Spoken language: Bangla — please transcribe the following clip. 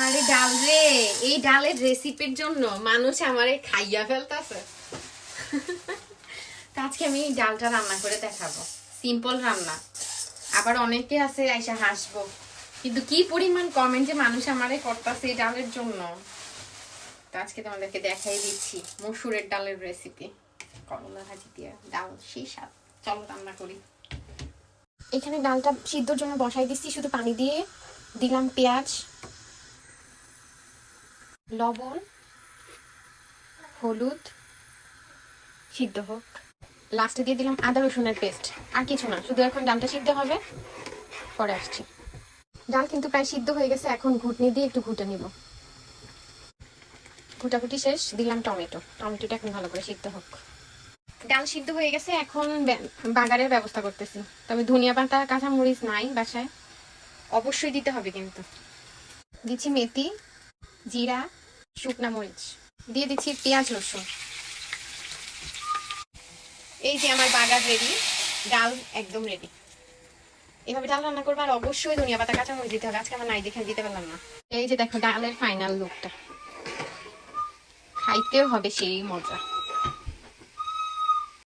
আরে ডাল রে, এই ডালের রেসিপির জন্য মানুষ আমারে খাইয়া ফেলতেছে। তো আজকে আমি ডালটা রান্না করে দেখাবো। সিম্পল রান্না। আবার অনেকে আছে আইসা হাসবো। কিন্তু কি পরিমাণ কমেন্টে মানুষ আমারে করতেছে এই ডালের জন্য? তো আজকে তোমাদেরকে দেখাই দিচ্ছি মসুরের ডালের রেসিপি করলা ভাজি দিয়ে ডাল সেই স্বাদ। চলো রান্না করি। এখানে ডালটা সিদ্ধর জন্য বসাই দিচ্ছি, শুধু পানি দিয়ে। দিলাম পেঁয়াজ। লবণ, হলুদ, সিদ্ধ হোক। লাস্টে দিয়ে দিলাম আদা রসুনের পেস্ট আর কিছু না, শুধু এখন ডালটা সিদ্ধ হবে। পরে আসছি। ডাল কিন্তু প্রায় সিদ্ধ হয়ে গেছে, এখন ঘুটনি দিয়ে একটু ঘুটে নিব। ঘুটাঘুটি শেষ, দিলাম টমেটো। টমেটোটা এখন ভালো করে সিদ্ধ হোক। ডাল সিদ্ধ হয়ে গেছে, এখন বাগারের ব্যবস্থা করতেছি। তবে ধনিয়া পাতা, কাঁচামরিচ নাই বাসায়। অবশ্যই দিতে হবে কিন্তু। দিচ্ছি মেথি, জিরা শুকনা মরিচ। দিয়ে দিচ্ছি পেঁয়াজ, রসুন। এই যে আমার বাগার রেডি ডাল একদম রেডি এভাবে ডাল রান্না করব আর অবশ্যই ধনিয়া পাতা, কাঁচা মরিচ দিতে হবে। আজকে আমার নাই দেখে দিতে পারলাম না। এই যে দেখো, ডালের ফাইনাল লুকটা খাইতেও হবে সেই মজা।